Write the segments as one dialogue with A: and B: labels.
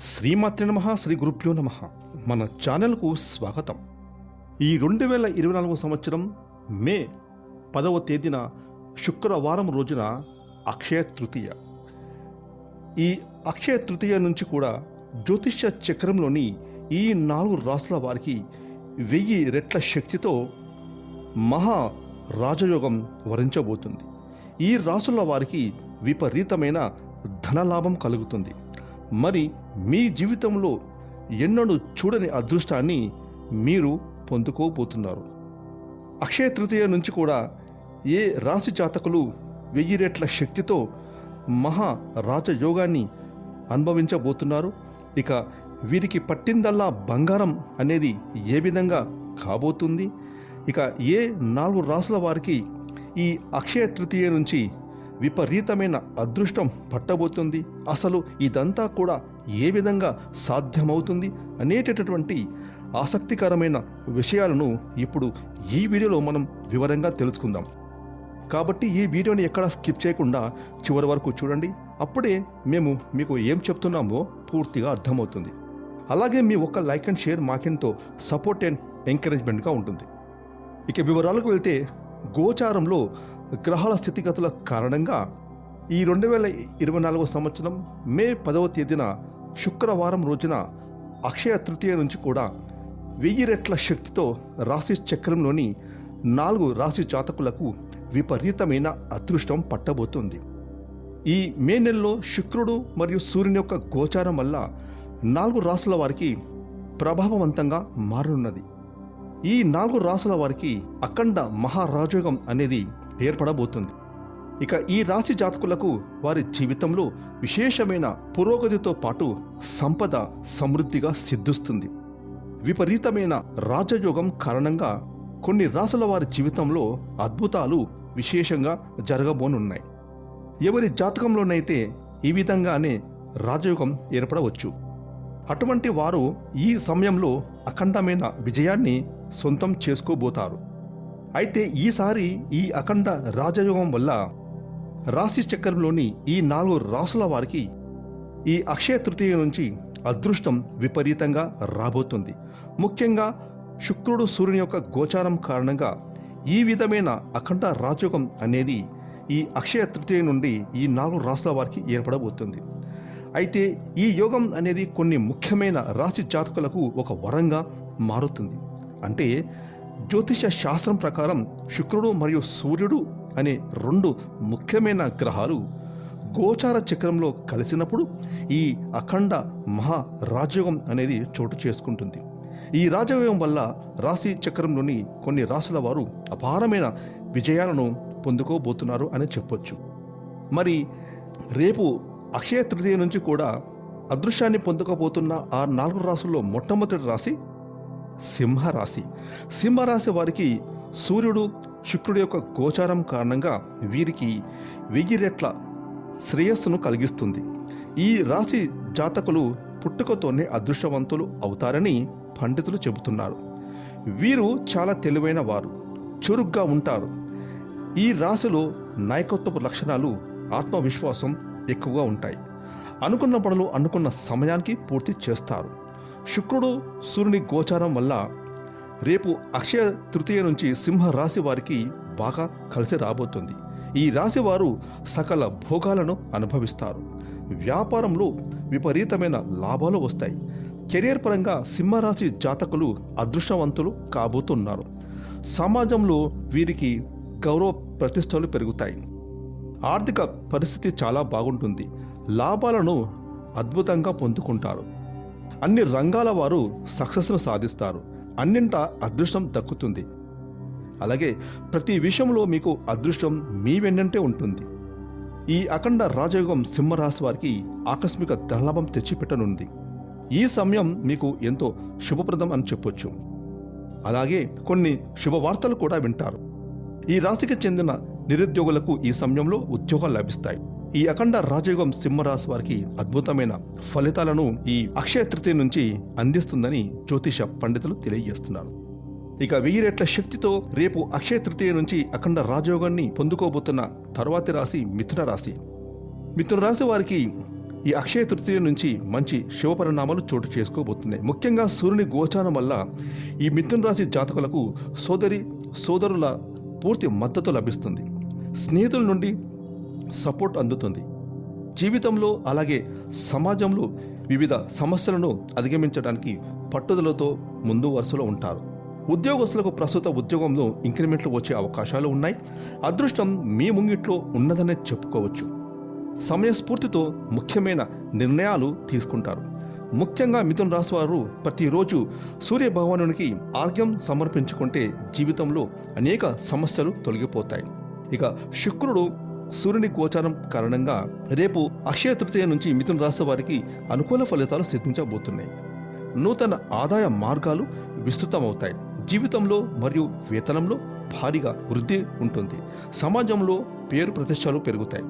A: శ్రీమాత్రి నమ శ్రీ గురుభ్యో నమ. మన ఛానల్కు స్వాగతం. ఈ రెండు వేల ఇరవై నాలుగు సంవత్సరం మే పదవ తేదీన శుక్రవారం రోజున అక్షయ తృతీయ. ఈ అక్షయ తృతీయ నుంచి కూడా జ్యోతిష్య చక్రంలోని ఈ నాలుగు రాసుల వారికి వెయ్యి రెట్ల శక్తితో మహా రాజయోగం వరించబోతుంది. ఈ రాసుల వారికి విపరీతమైన ధనలాభం కలుగుతుంది. మరి మీ జీవితంలో ఎన్నడూ చూడని అదృష్టాన్ని మీరు పొందుకోబోతున్నారు. అక్షయ తృతీయ నుంచి కూడా ఏ రాశి జాతకులు వెయ్యి రెట్ల శక్తితో మహా రాజయోగాన్ని అనుభవించబోతున్నారు? ఇక వీరికి పట్టిందల్లా బంగారం అనేది ఏ విధంగా కాబోతుంది? ఇక ఏ నాలుగు రాసుల వారికి ఈ అక్షయ తృతీయ నుంచి విపరీతమైన అదృష్టం పట్టబోతుంది. అసలు ఇదంతా కూడా ఏ విధంగా సాధ్యమవుతుంది అనేటటువంటి ఆసక్తికరమైన విషయాలను ఇప్పుడు ఈ వీడియోలో మనం వివరంగా తెలుసుకుందాం. కాబట్టి ఈ వీడియోని ఎక్కడ స్కిప్ చేయకుండా చివరి వరకు చూడండి. అప్పుడే మేము మీకు ఏం చెప్తున్నామో పూర్తిగా అర్థమవుతుంది. అలాగే మీ ఒక్క లైక్ అండ్ షేర్ మాకెంతో సపోర్ట్ అండ్ ఎంకరేజ్మెంట్గా ఉంటుంది. ఇక వివరాలకు వెళ్తే గోచారంలో గ్రహాల స్థితిగతుల కారణంగా ఈ రెండు వేల ఇరవై నాలుగో సంవత్సరం మే పదవ తేదీన శుక్రవారం రోజున అక్షయ తృతీయ నుంచి కూడా వెయ్యి రెట్ల శక్తితో రాశి చక్రంలోని నాలుగు రాశి జాతకులకు విపరీతమైన అదృష్టం పట్టబోతుంది. ఈ మే నెలలో శుక్రుడు మరియు సూర్యుని యొక్క గోచారం వల్ల నాలుగు రాసుల వారికి ప్రభావవంతంగా మారనున్నది. ఈ నాలుగు రాసుల వారికి అఖండ మహారాజయోగం అనేది ఏర్పడబోతుంది. ఇక ఈ రాశి జాతకులకు వారి జీవితంలో విశేషమైన పురోగతితో పాటు సంపద సమృద్ధిగా సిద్ధిస్తుంది. విపరీతమైన రాజయోగం కారణంగా కొన్ని రాసుల వారి జీవితంలో అద్భుతాలు విశేషంగా జరగబోనున్నాయి. ఎవరి జాతకంలోనైతే ఈ విధంగానే రాజయోగం ఏర్పడవచ్చు. అటువంటి వారు ఈ సమయంలో అఖండమైన విజయాన్ని సొంతం చేసుకోబోతారు. అయితే ఈసారి ఈ అఖండ రాజయోగం వల్ల రాశి చక్రంలోని ఈ నాలుగు రాసుల వారికి ఈ అక్షయ తృతీయ నుంచి అదృష్టం విపరీతంగా రాబోతుంది. ముఖ్యంగా శుక్రుడు సూర్యుని యొక్క గోచారం కారణంగా ఈ విధమైన అఖండ రాజయోగం అనేది ఈ అక్షయ తృతీయ నుండి ఈ నాలుగు రాసుల వారికి ఏర్పడబోతుంది. అయితే ఈ యోగం అనేది కొన్ని ముఖ్యమైన రాశి జాతకులకు ఒక వరంగా మారుతుంది. అంటే జ్యోతిష శాస్త్రం ప్రకారం శుక్రుడు మరియు సూర్యుడు అనే రెండు ముఖ్యమైన గ్రహాలు గోచార చక్రంలో కలిసినప్పుడు ఈ అఖండ మహా రాజయోగం అనేది చోటు చేసుకుంటుంది. ఈ రాజయోగం వల్ల రాశి చక్రంలోని కొన్ని రాశుల వారు అపారమైన విజయాలను పొందుకోబోతున్నారు అని చెప్పొచ్చు. మరి రేపు అక్షయ తృతీయ నుంచి కూడా అదృశ్యాన్ని పొందుకోబోతున్న ఆ నాలుగు రాసుల్లో మొట్టమొదటి రాశి సింహరాశి. సింహరాశి వారికి సూర్యుడు శుక్రుడి యొక్క గోచారం కారణంగా వీరికి వెయ్యి రెట్ల శ్రేయస్సును కలిగిస్తుంది. ఈ రాశి జాతకులు పుట్టుకతోనే అదృష్టవంతులు అవుతారని పండితులు చెబుతున్నారు. వీరు చాలా తెలివైన వారు చురుగ్గా ఉంటారు. ఈ రాశిలో నాయకత్వపు లక్షణాలు ఆత్మవిశ్వాసం ఎక్కువగా ఉంటాయి. అనుకున్న పనులు అనుకున్న సమయానికి పూర్తి చేస్తారు. శుక్రుడు సూర్యుని గోచారం వల్ల రేపు అక్షయ తృతీయ నుంచి సింహ రాశి వారికి బాగా కలిసి రాబోతుంది. ఈ రాశి వారు సకల భోగాలను అనుభవిస్తారు. వ్యాపారంలో విపరీతమైన లాభాలు వస్తాయి. కెరియర్ పరంగా సింహరాశి జాతకులు అదృష్టవంతులు కాబోతున్నారు. సమాజంలో వీరికి గౌరవ ప్రతిష్టలు పెరుగుతాయి. ఆర్థిక పరిస్థితి చాలా బాగుంటుంది. లాభాలను అద్భుతంగా పొందుకుంటారు. అన్ని రంగాల వారు సక్సెస్ను సాధిస్తారు. అన్నింట అదృష్టం దక్కుతుంది. అలాగే ప్రతి విషయంలో మీకు అదృష్టం మీ వెన్నంటే ఉంటుంది. ఈ అఖండ రాజయోగం సింహరాశి వారికి ఆకస్మిక ధనలాభం తెచ్చిపెట్టనుంది. ఈ సమయం మీకు ఎంతో శుభప్రదం అని చెప్పొచ్చు. అలాగే కొన్ని శుభవార్తలు కూడా వింటారు. ఈ రాశికి చెందిన నిరుద్యోగులకు ఈ సమయంలో ఉద్యోగాలు లభిస్తాయి. ఈ అఖండ రాజయోగం సింహరాశి వారికి అద్భుతమైన ఫలితాలను ఈ అక్షయ తృతీయ నుంచి అందిస్తుందని జ్యోతిష పండితులు తెలియజేస్తున్నారు. ఇక వెయ్యి రెట్ల శక్తితో రేపు అక్షయ తృతీయ నుంచి అఖండ రాజయోగాన్ని పొందుకోబోతున్న తర్వాతి రాశి మిథున రాశి. మిథున రాశి వారికి ఈ అక్షయ తృతీయ నుంచి మంచి శివపరిణామాలు చోటు చేసుకోబోతున్నాయి. ముఖ్యంగా సూర్యుని గోచారం వల్ల ఈ మిథున రాశి జాతకులకు సోదరి సోదరుల పూర్తి మద్దతు లభిస్తుంది. స్నేహితుల నుండి సపోర్ట్ అందుతుంది. జీవితంలో అలాగే సమాజంలో వివిధ సమస్యలను అధిగమించడానికి పట్టుదలతో ముందు వరుసలో ఉంటారు. ఉద్యోగస్తులకు ప్రస్తుత ఉద్యోగంలో ఇంక్రిమెంట్లు వచ్చే అవకాశాలు ఉన్నాయి. అదృష్టం మీ ముంగిట్లో ఉన్నదనే చెప్పుకోవచ్చు. సమయస్ఫూర్తితో ముఖ్యమైన నిర్ణయాలు తీసుకుంటారు. ముఖ్యంగా మిథున్ రాశి వారు ప్రతిరోజు సూర్య భగవానునికి ఆర్ఘ్యం సమర్పించుకుంటే జీవితంలో అనేక సమస్యలు తొలగిపోతాయి. ఇక శుక్రుడు సూర్యుని గోచారం కారణంగా రేపు అక్షయ తృతీయ నుంచి మిథున రాశి వారికి అనుకూల ఫలితాలు సిద్ధించబోతున్నాయి. నూతన ఆదాయ మార్గాలు విస్తృతమవుతాయి. జీవితంలో మరియు వేతనంలో భారీగా వృద్ధి ఉంటుంది. సమాజంలో పేరు ప్రతిష్టలు పెరుగుతాయి.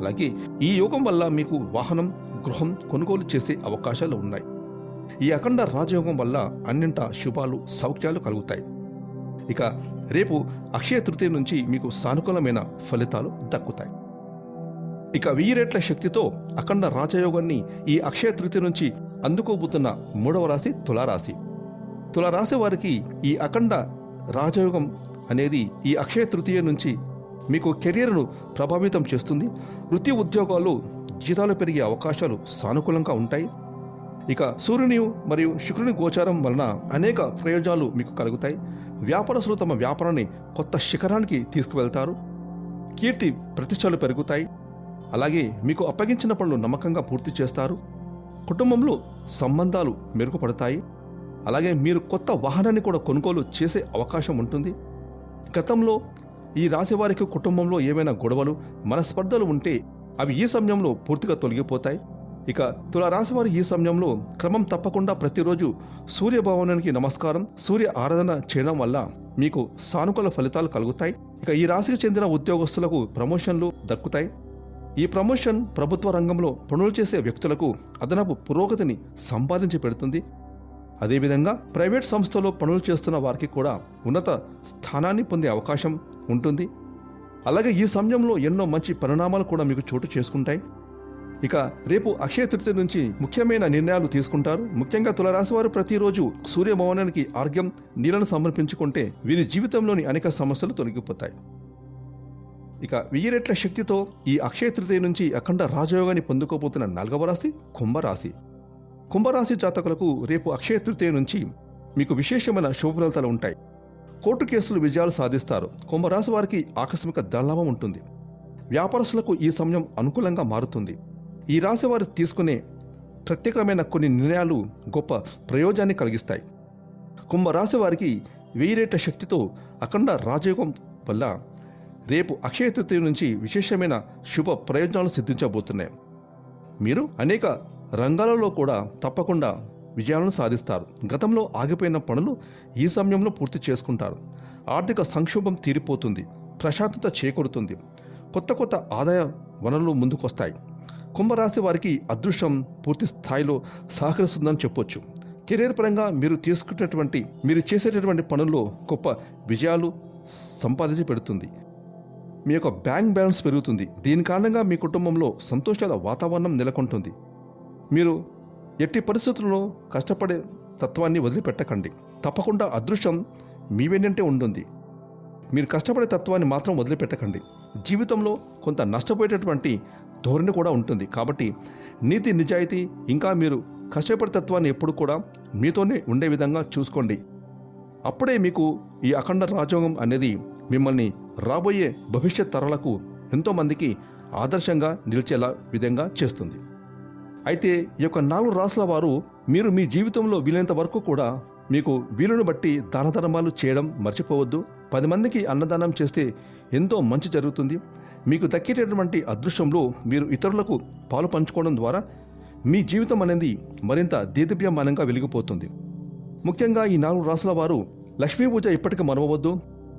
A: అలాగే ఈ యోగం వల్ల మీకు వాహనం గృహం కొనుగోలు చేసే అవకాశాలు ఉన్నాయి. ఈ అఖండ రాజయోగం వల్ల అన్నింట శుభాలు సౌఖ్యాలు కలుగుతాయి. ఇక రేపు అక్షయ తృతీయ నుంచి మీకు సానుకూలమైన ఫలితాలు దక్కుతాయి. ఇక వెయ్యి రెట్ల శక్తితో అఖండ రాజయోగాన్ని ఈ అక్షయ తృతీయ నుంచి అందుకోబోతున్న మూడవ రాశి తులారాశి. తులారాశి వారికి ఈ అఖండ రాజయోగం అనేది ఈ అక్షయ తృతీయ నుంచి మీకు కెరియర్ను ప్రభావితం చేస్తుంది. వృత్తి ఉద్యోగాలు జీతాలు పెరిగే అవకాశాలు సానుకూలంగా ఉంటాయి. ఇక సూర్యుని మరియు శుక్రుని గోచారం వలన అనేక ప్రయోజనాలు మీకు కలుగుతాయి. వ్యాపారస్తులు తమ వ్యాపారాన్ని కొత్త శిఖరానికి తీసుకువెళ్తారు. కీర్తి ప్రతిష్టలు పెరుగుతాయి. అలాగే మీకు అప్పగించిన పనులు నమ్మకంగా పూర్తి చేస్తారు. కుటుంబంలో సంబంధాలు మెరుగుపడతాయి. అలాగే మీరు కొత్త వాహనాన్ని కూడా కొనుగోలు చేసే అవకాశం ఉంటుంది. గతంలో ఈ రాశి వారికి కుటుంబంలో ఏమైనా గొడవలు మనస్పర్ధలు ఉంటే అవి ఈ సమయంలో పూర్తిగా తొలగిపోతాయి. ఇక తులారాశివారు ఈ సమయంలో క్రమం తప్పకుండా ప్రతిరోజు సూర్య భవనానికి నమస్కారం సూర్య ఆరాధన చేయడం వల్ల మీకు సానుకూల ఫలితాలు కలుగుతాయి. ఇక ఈ రాశికి చెందిన ఉద్యోగస్తులకు ప్రమోషన్లు దక్కుతాయి. ఈ ప్రమోషన్ ప్రభుత్వ రంగంలో పనులు చేసే వ్యక్తులకు అదనపు పురోగతిని సంపాదించి పెడుతుంది. అదేవిధంగా ప్రైవేట్ సంస్థలో పనులు చేస్తున్న వారికి కూడా ఉన్నత స్థానాన్ని పొందే అవకాశం ఉంటుంది. అలాగే ఈ సమయంలో ఎన్నో మంచి పరిణామాలు కూడా మీకు చోటు చేసుకుంటాయి. ఇక రేపు అక్షయ తృతీయ నుంచి ముఖ్యమైన నిర్ణయాలు తీసుకుంటారు. ముఖ్యంగా తులరాశి వారు ప్రతిరోజు సూర్యభవనానికి ఆర్ఘ్యం నీళ్ళను సమర్పించుకుంటే వీరి జీవితంలోని అనేక సమస్యలు తొలగిపోతాయి. ఇక వెయ్యి రెట్ల శక్తితో ఈ అక్షయ తృతీయ నుంచి అఖండ రాజయోగాన్ని పొందుకోబోతున్న నాలుగవ రాశి కుంభరాశి. కుంభరాశి జాతకులకు రేపు అక్షయ తృతీయ నుంచి మీకు విశేషమైన శుభఫలితాలు ఉంటాయి. కోర్టు కేసులు విజయాలు సాధిస్తారు. కుంభరాశి వారికి ఆకస్మిక ధనలాభం ఉంటుంది. వ్యాపారస్తులకు ఈ సమయం అనుకూలంగా మారుతుంది. ఈ రాశి వారు తీసుకునే ప్రత్యేకమైన కొన్ని నిర్ణయాలు గొప్ప ప్రయోజనాన్ని కలిగిస్తాయి. కుంభరాశి వారికి వెయ్యిరేట శక్తితో అఖండ రాజయోగం వల్ల రేపు అక్షయ తృతీయ నుంచి విశేషమైన శుభ ప్రయోజనాలు సిద్ధించబోతున్నాయి. మీరు అనేక రంగాలలో కూడా తప్పకుండా విజయాలను సాధిస్తారు. గతంలో ఆగిపోయిన పనులు ఈ సమయంలో పూర్తి చేసుకుంటారు. ఆర్థిక సంక్షోభం తీరిపోతుంది. ప్రశాంతత చేకూరుతుంది. కొత్త కొత్త ఆదాయ వనరులు ముందుకొస్తాయి. కుంభరాశి వారికి అదృష్టం పూర్తి స్థాయిలో సహకరిస్తుందని చెప్పొచ్చు. కెరీర్ పరంగా మీరు తీసుకున్నటువంటి మీరు చేసేటటువంటి పనుల్లో గొప్ప విజయాలు సంపాదించి పెడుతుంది. మీ యొక్క బ్యాంక్ బ్యాలెన్స్ పెరుగుతుంది. దీని కారణంగా మీ కుటుంబంలో సంతోషాల వాతావరణం నెలకొంటుంది. మీరు ఎట్టి పరిస్థితుల్లో కష్టపడే తత్వాన్ని వదిలిపెట్టకండి. తప్పకుండా అదృష్టం మీ వెన్నంటే ఉంటుంది. మీరు కష్టపడే తత్వాన్ని మాత్రం వదిలిపెట్టకండి. జీవితంలో కొంత నష్టపోయేటటువంటి ధోరణి కూడా ఉంటుంది. కాబట్టి నీతి నిజాయితీ ఇంకా మీరు కష్టపడి తత్వాన్ని ఎప్పుడు కూడా మీతోనే ఉండే విధంగా చూసుకోండి. అప్పుడే మీకు ఈ అఖండ రాజయోగం అనేది మిమ్మల్ని రాబోయే భవిష్యత్ తరాలకు ఎంతోమందికి ఆదర్శంగా నిలిచేలా విధంగా చేస్తుంది. అయితే ఈ యొక్క నాలుగు రాసుల వారు మీరు మీ జీవితంలో వీలైనంత వరకు కూడా మీకు వీలును బట్టి దాన ధర్మాలు చేయడం మర్చిపోవద్దు. పది మందికి అన్నదానం చేస్తే ఎంతో మంచి జరుగుతుంది. మీకు దక్కేటటువంటి అదృష్టంలో మీరు ఇతరులకు పాలు పంచుకోవడం ద్వారా మీ జీవితం అనేది మరింత దేదీప్యమానంగా వెలిగిపోతుంది. ముఖ్యంగా ఈ నాలుగు రాసుల వారు లక్ష్మీ పూజ ఇప్పటికీ మరవవద్దు.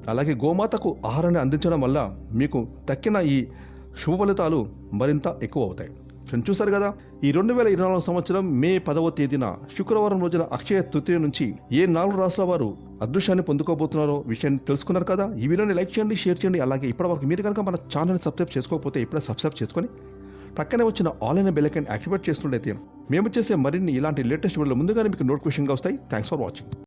A: అలాగే గోమాతకు ఆహారాన్ని అందించడం వల్ల మీకు దక్కిన ఈ శుభ ఫలితాలు మరింత ఎక్కువ అవుతాయి. ఫ్రెండ్స్ చూశారు కదా? ఈ రెండు వేల ఇరవై నాలుగు సంవత్సరం మే పదవ తేదీన శుక్రవారం రోజున అక్షయ తృతీయ నుంచి ఏ నాలుగు రాష్ట్రాల వారు అదృశ్యాన్ని పొందుకోబోతున్నారో విషయాన్ని తెలుసుకున్నారు కదా? ఈ వీడియోని లైక్ చేయండి షేర్ చేయండి. అలాగే ఇప్పటివరకు మీరు కనుక మన ఛానల్ని సబ్స్క్రైబ్ చేసుకోకపోతే ఇప్పుడే సబ్స్క్రైబ్ చేసుకొని పక్కనే వచ్చిన ఆన్లైన్ బెల్లకైన్ యాక్టివేట్ చేస్తున్నట్లయితే మేము చేసే మరిన్ని ఇలాంటి లేటెస్ట్ వీడియోలు ముందుగానే మీకు నోటిఫికేషన్గా వస్తాయి. Thanks for watching